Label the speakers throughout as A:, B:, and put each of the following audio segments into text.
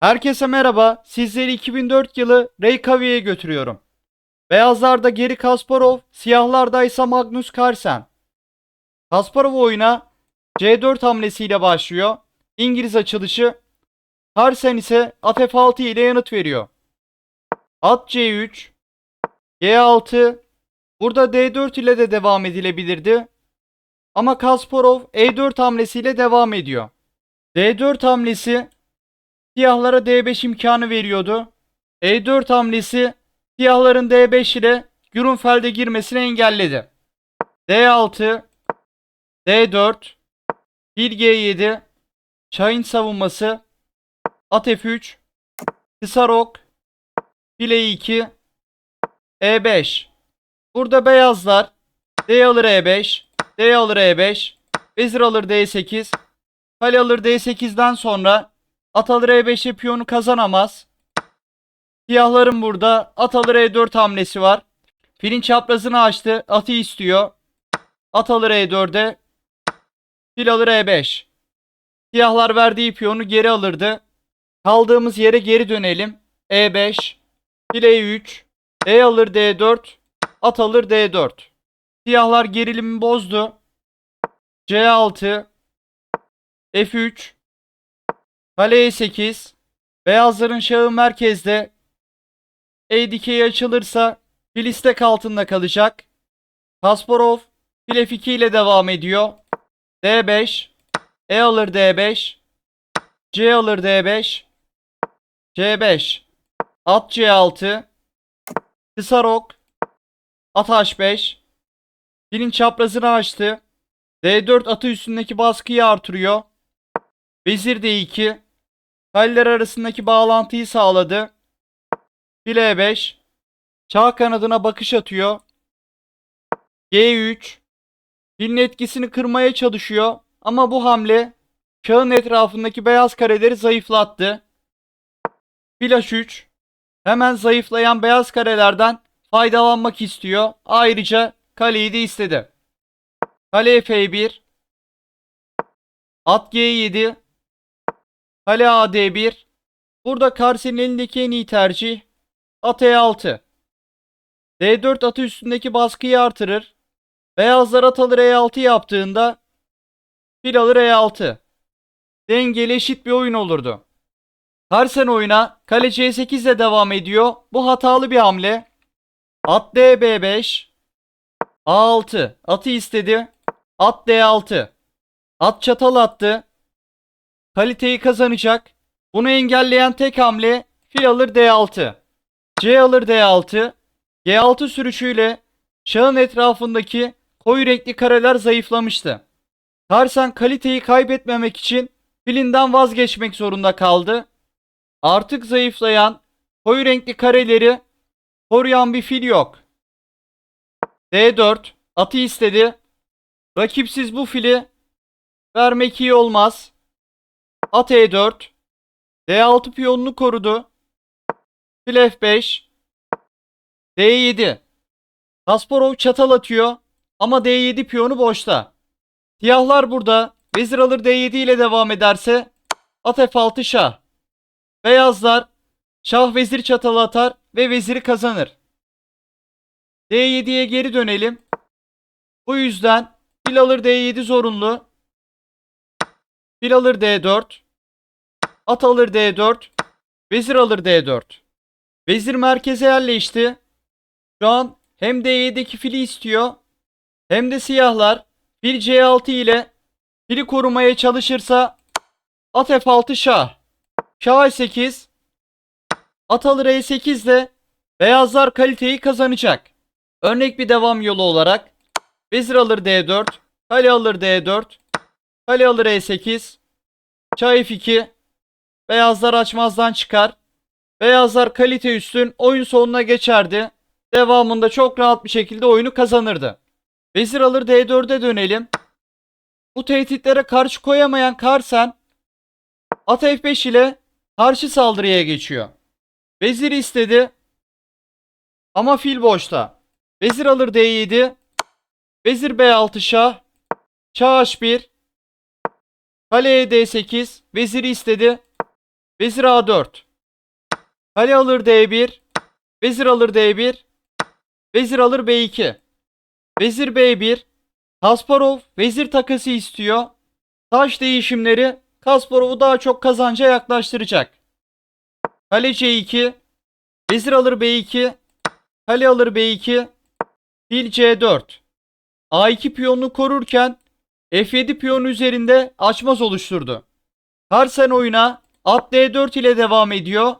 A: Herkese merhaba. Sizleri 2004 yılı Reykjavik'e götürüyorum. Beyazlarda Geri Kasparov, siyahlarda ise Magnus Carlsen. Kasparov oyuna C4 hamlesiyle başlıyor. İngiliz açılışı. Carlsen ise at F6 ile yanıt veriyor. At C3, G6. Burada D4 ile de devam edilebilirdi. Ama Kasparov E4 hamlesiyle devam ediyor. D4 hamlesi siyahlara D5 imkanı veriyordu. E4 hamlesi siyahların D5 ile Grunfeld'e girmesini engelledi. D6 D4 1 G7 Çayın savunması At F3 Kısa rok File 2 E5 Burada beyazlar D alır E5 D alır E5 Vezir alır D8 Kale alır D8'den sonra At alır E5'e piyonu kazanamaz. Siyahların burada at alır E4 hamlesi var. Filin çaprazını açtı. Atı istiyor. At alır E4'e. Fil alır E5. Siyahlar verdiği piyonu geri alırdı. Kaldığımız yere geri dönelim. E5. Fil E3. E alır D4. At alır D4. Siyahlar gerilimi bozdu. C6. F3. Kale E8. Beyazların şahı merkezde. E dikeyi açılırsa fil istek altında kalacak. Kasparov fil F2 ile devam ediyor. D5. E alır D5. C alır D5. C5. At C6. Kısa rok. At H5. Filin çaprazını açtı. D4 atı üstündeki baskıyı artırıyor. Vezir D2. Kaleler arasındaki bağlantıyı sağladı. File 5. Çağ kanadına bakış atıyor. G3. Filin etkisini kırmaya çalışıyor. Ama bu hamle çağın etrafındaki beyaz kareleri zayıflattı. Fil H3. Hemen zayıflayan beyaz karelerden faydalanmak istiyor. Ayrıca kaleyi de istedi. Kale F1. At G7. Kale AD1. Burada Karsen'in elindeki en iyi tercih at E6. D4 atı üstündeki baskıyı artırır. Beyazlar at alır E6 yaptığında fil alır E6. Dengeli eşit bir oyun olurdu. Karsen oyuna kale C8 ile devam ediyor. Bu hatalı bir hamle. At DB5. A6. Atı istedi. At D6. At çatal attı. Kaliteyi kazanacak. Bunu engelleyen tek hamle fil alır D6. C alır D6. G6 sürüşüyle şahın etrafındaki koyu renkli kareler zayıflamıştı. Karsen kaliteyi kaybetmemek için filinden vazgeçmek zorunda kaldı. Artık zayıflayan koyu renkli kareleri koruyan bir fil yok. D4 atı istedi. Rakipsiz bu fili vermek iyi olmaz. At E4. D6 piyonunu korudu. Fil F5. D7. Kasparov çatal atıyor ama D7 piyonu boşta. Siyahlar burada. Vezir alır D7 ile devam ederse at F6 şah. Beyazlar şah vezir çatalı atar ve veziri kazanır. D7'ye geri dönelim. Bu yüzden fil alır D7 zorunlu. Fil alır D4. At alır D4. Vezir alır D4. Vezir merkeze yerleşti. Şu an hem D7'deki fili istiyor. Hem de siyahlar fil C6 ile fili korumaya çalışırsa at F6 şah. Şah E8. At alır E8 ile beyazlar kaliteyi kazanacak. Örnek bir devam yolu olarak vezir alır D4. Kale alır D4. Kale alır E8. Şah F2. Beyazlar açmazdan çıkar. Beyazlar kalite üstün oyun sonuna geçerdi. Devamında çok rahat bir şekilde oyunu kazanırdı. Vezir alır D4'e dönelim. Bu tehditlere karşı koyamayan Karsen at F5 ile karşı saldırıya geçiyor. Vezir istedi. Ama fil boşta. Vezir alır D7. Vezir B6 şah. Şah H1. Kale D8. Veziri istedi. Vezir A4. Kale alır D1. Vezir alır D1. Vezir alır B2. Vezir B1. Kasparov vezir takası istiyor. Taş değişimleri Kasparov'u daha çok kazanca yaklaştıracak. Kale C2. Vezir alır B2. Kale alır B2. Fil C4. A2 piyonunu korurken F7 piyonu üzerinde açmaz oluşturdu. Karsen oyuna at D4 ile devam ediyor.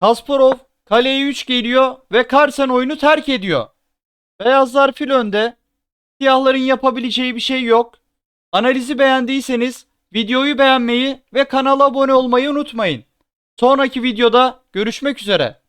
A: Kasparov kaleye 3 geliyor ve Karsen oyunu terk ediyor. Beyazlar fil önde. Siyahların yapabileceği bir şey yok. Analizi beğendiyseniz videoyu beğenmeyi ve kanala abone olmayı unutmayın. Sonraki videoda görüşmek üzere.